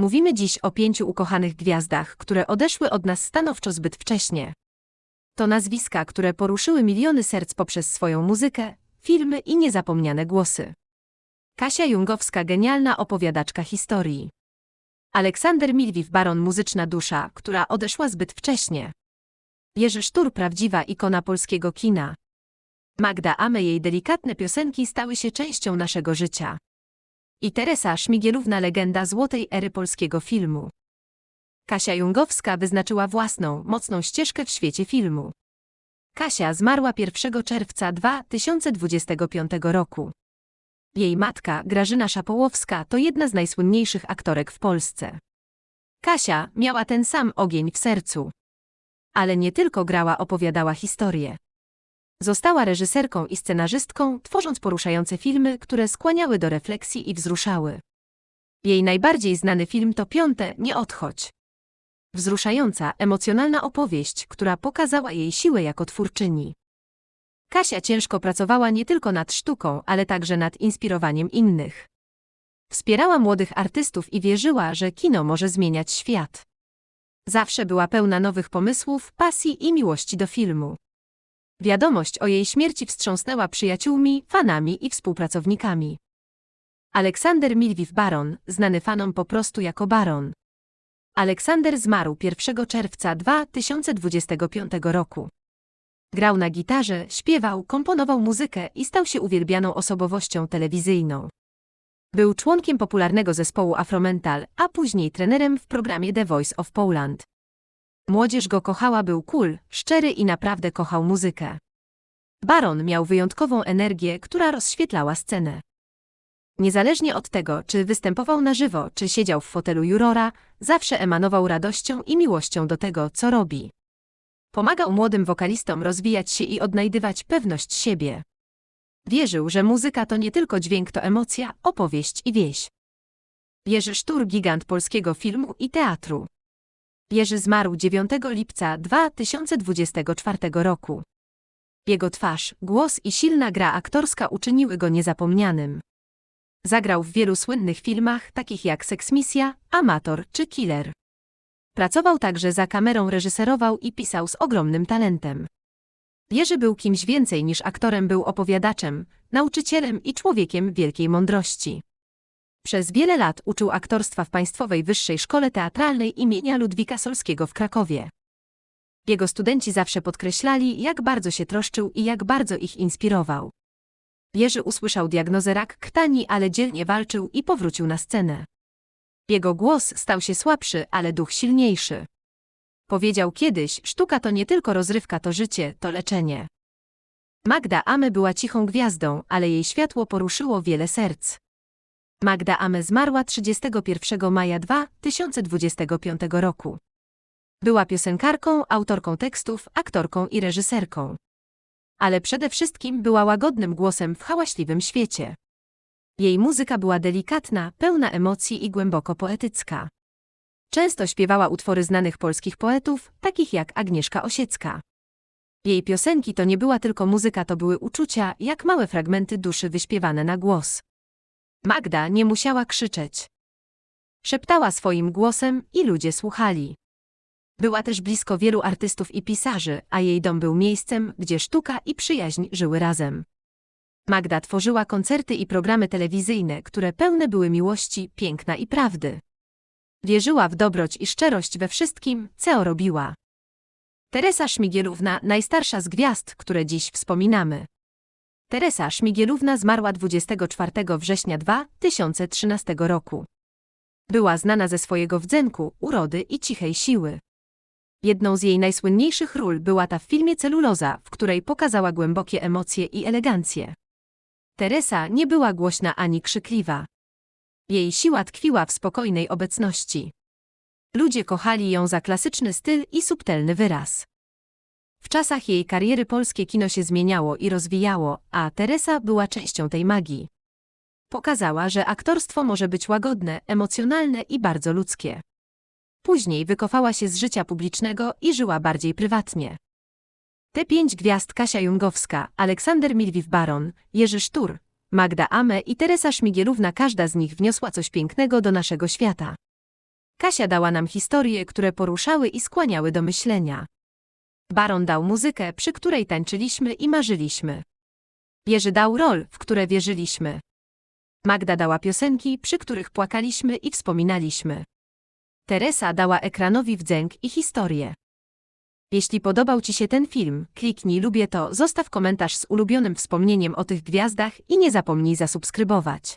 Mówimy dziś o pięciu ukochanych gwiazdach, które odeszły od nas stanowczo zbyt wcześnie. To nazwiska, które poruszyły miliony serc poprzez swoją muzykę, filmy i niezapomniane głosy. Kasia Jungowska, genialna opowiadaczka historii. Aleksander Milwiw, baron muzyczna dusza, która odeszła zbyt wcześnie. Jerzy Sztur, prawdziwa ikona polskiego kina. Magda Ame, jej delikatne piosenki stały się częścią naszego życia. I Teresa Szmigielówna, legenda złotej ery polskiego filmu. Kasia Jungowska wyznaczyła własną, mocną ścieżkę w świecie filmu. Kasia zmarła 1 czerwca 2025 roku. Jej matka, Grażyna Szapołowska, to jedna z najsłynniejszych aktorek w Polsce. Kasia miała ten sam ogień w sercu. Ale nie tylko grała, opowiadała historię. Została reżyserką i scenarzystką, tworząc poruszające filmy, które skłaniały do refleksji i wzruszały. Jej najbardziej znany film to Piąte, Nie odchodź. Wzruszająca, emocjonalna opowieść, która pokazała jej siłę jako twórczyni. Kasia ciężko pracowała nie tylko nad sztuką, ale także nad inspirowaniem innych. Wspierała młodych artystów i wierzyła, że kino może zmieniać świat. Zawsze była pełna nowych pomysłów, pasji i miłości do filmu. Wiadomość o jej śmierci wstrząsnęła przyjaciółmi, fanami i współpracownikami. Aleksander Milwiw Baron, znany fanom po prostu jako Baron. Aleksander zmarł 1 czerwca 2025 roku. Grał na gitarze, śpiewał, komponował muzykę i stał się uwielbianą osobowością telewizyjną. Był członkiem popularnego zespołu Afromental, a później trenerem w programie The Voice of Poland. Młodzież go kochała, był cool, szczery i naprawdę kochał muzykę. Baron miał wyjątkową energię, która rozświetlała scenę. Niezależnie od tego, czy występował na żywo, czy siedział w fotelu jurora, zawsze emanował radością i miłością do tego, co robi. Pomagał młodym wokalistom rozwijać się i odnajdywać pewność siebie. Wierzył, że muzyka to nie tylko dźwięk, to emocja, opowieść i wieś. Jerzy Sztur, gigant polskiego filmu i teatru. Jerzy zmarł 9 lipca 2024 roku. Jego twarz, głos i silna gra aktorska uczyniły go niezapomnianym. Zagrał w wielu słynnych filmach, takich jak Seksmisja, Amator czy Killer. Pracował także za kamerą, reżyserował i pisał z ogromnym talentem. Jerzy był kimś więcej niż aktorem, był opowiadaczem, nauczycielem i człowiekiem wielkiej mądrości. Przez wiele lat uczył aktorstwa w Państwowej Wyższej Szkole Teatralnej imienia Ludwika Solskiego w Krakowie. Jego studenci zawsze podkreślali, jak bardzo się troszczył i jak bardzo ich inspirował. Jerzy usłyszał diagnozę rak krtani, ale dzielnie walczył i powrócił na scenę. Jego głos stał się słabszy, ale duch silniejszy. Powiedział kiedyś, sztuka to nie tylko rozrywka, to życie, to leczenie. Magda Ame była cichą gwiazdą, ale jej światło poruszyło wiele serc. Magda Ame zmarła 31 maja 2025 roku. Była piosenkarką, autorką tekstów, aktorką i reżyserką. Ale przede wszystkim była łagodnym głosem w hałaśliwym świecie. Jej muzyka była delikatna, pełna emocji i głęboko poetycka. Często śpiewała utwory znanych polskich poetów, takich jak Agnieszka Osiecka. Jej piosenki to nie była tylko muzyka, to były uczucia, jak małe fragmenty duszy wyśpiewane na głos. Magda nie musiała krzyczeć. Szeptała swoim głosem i ludzie słuchali. Była też blisko wielu artystów i pisarzy, a jej dom był miejscem, gdzie sztuka i przyjaźń żyły razem. Magda tworzyła koncerty i programy telewizyjne, które pełne były miłości, piękna i prawdy. Wierzyła w dobroć i szczerość we wszystkim, co robiła. Teresa Szmigielówna, najstarsza z gwiazd, które dziś wspominamy. Teresa Szmigielówna zmarła 24 września 2013 roku. Była znana ze swojego wdzenku, urody i cichej siły. Jedną z jej najsłynniejszych ról była ta w filmie Celuloza, w której pokazała głębokie emocje i elegancję. Teresa nie była głośna ani krzykliwa. Jej siła tkwiła w spokojnej obecności. Ludzie kochali ją za klasyczny styl i subtelny wyraz. W czasach jej kariery polskie kino się zmieniało i rozwijało, a Teresa była częścią tej magii. Pokazała, że aktorstwo może być łagodne, emocjonalne i bardzo ludzkie. Później wykofała się z życia publicznego i żyła bardziej prywatnie. Te pięć gwiazd Kasia Jungowska, Aleksander Milwiw Baron, Jerzy Sztur, Magda Ame i Teresa Szmigielówna każda z nich wniosła coś pięknego do naszego świata. Kasia dała nam historie, które poruszały i skłaniały do myślenia. Baron dał muzykę, przy której tańczyliśmy i marzyliśmy. Jerzy dał rol, w które wierzyliśmy. Magda dała piosenki, przy których płakaliśmy i wspominaliśmy. Teresa dała ekranowi wdzęk i historię. Jeśli podobał Ci się ten film, kliknij lubię to, zostaw komentarz z ulubionym wspomnieniem o tych gwiazdach i nie zapomnij zasubskrybować.